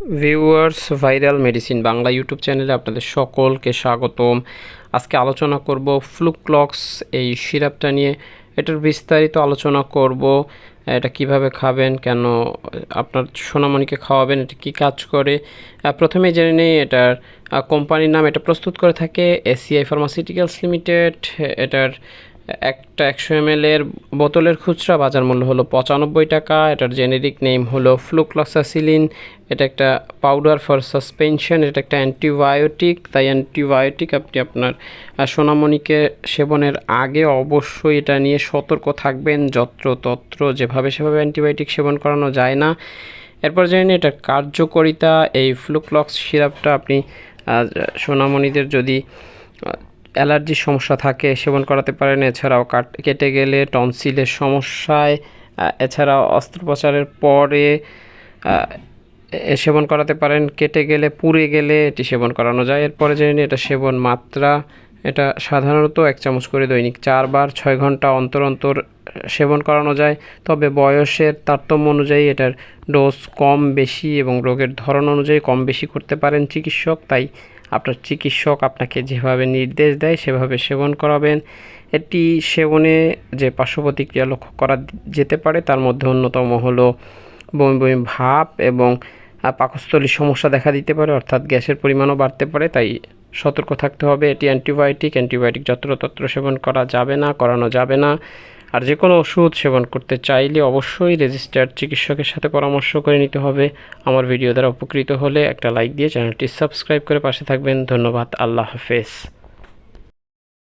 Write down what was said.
Viewers, viral medicine Bangla YouTube চ্যানেলে আপনাদের সকলকে স্বাগতম। আজকে আলোচনা করব ফ্লুক্লক্স, এই সিরাপটা নিয়ে। এটার বিস্তারিত আলোচনা করব, এটা কীভাবে খাবেন, কেন, আপনার সোনামণিকে খাওয়াবেন, এটা কি কাজ করে। প্রথমে জেনে নেই, এটার কোম্পানির নাম এটা প্রস্তুত করে থাকে এসিআই ফার্মাসিউটিক্যালস লিমিটেড। এটার একটা একশো এম এর বোতলের খুচরা বাজার মূল্য হলো পঁচানব্বই টাকা। এটার জেনেরিক নেম হলো ফ্লুক্লক্সাসিলিন এটা একটা পাউডার ফর সাসপেনশন এটা একটা অ্যান্টিবায়োটিক তাই অ্যান্টিবায়োটিক আপনি আপনার সোনামণিকে সেবনের আগে অবশ্যই এটা নিয়ে সতর্ক থাকবেন। যত্রতত্র যেভাবে সেভাবে অ্যান্টিবায়োটিক সেবন করানো যায় না। এরপর জেনে এটার কার্যকারিতা। এই ফ্লুক্লক্স সিরাপটা আপনি সোনামণিদের যদি অ্যালার্জির সমস্যা থাকে, সেবন করাতে পারেন। এছাড়াও কাট, কেটে গেলে টনসিলের সমস্যায় এছাড়াও অস্ত্রোপচারের পরে সেবন করাতে পারেন। কেটে গেলে, পুড়ে গেলে এটি সেবন করানো যায়। এরপরে জেনে এটা সেবন মাত্রা। এটা সাধারণত এক চামচ করে দৈনিক চারবার ছয় ঘণ্টা অন্তর অন্তর সেবন করানো যায়। তবে বয়সের তারতম্য অনুযায়ী এটার ডোজ কম বেশি এবং রোগের ধরন অনুযায়ী কম বেশি করতে পারেন চিকিৎসক। তাই আপনার চিকিৎসক আপনাকে যেভাবে নির্দেশ দেয়, সেভাবে সেবন করাবেন। এটি সেবনে যে পার্শ্ব প্রতিক্রিয়া লক্ষ্য করা যেতে পারে, তার মধ্যে অন্যতম হলো বমি বমি ভাব এবং পাকস্থলীর সমস্যা দেখা দিতে পারে, অর্থাৎ গ্যাসের পরিমাণও বাড়তে পারে। তাই সতর্ক থাকতে হবে। এটি অ্যান্টিবায়োটিক। অ্যান্টিবায়োটিক যত্রতত্র সেবন করা যাবে না, করানো যাবে না। আর যে কোনো ওষুধ সেবন করতে চাইলে অবশ্যই রেজিস্টার্ড চিকিৎসকের সাথে পরামর্শ করে নিতে হবে। আমার ভিডিও দ্বারা উপকৃত হলে একটা লাইক দিয়ে চ্যানেলটি সাবস্ক্রাইব করে পাশে থাকবেন। ধন্যবাদ। আল্লাহ হাফেজ।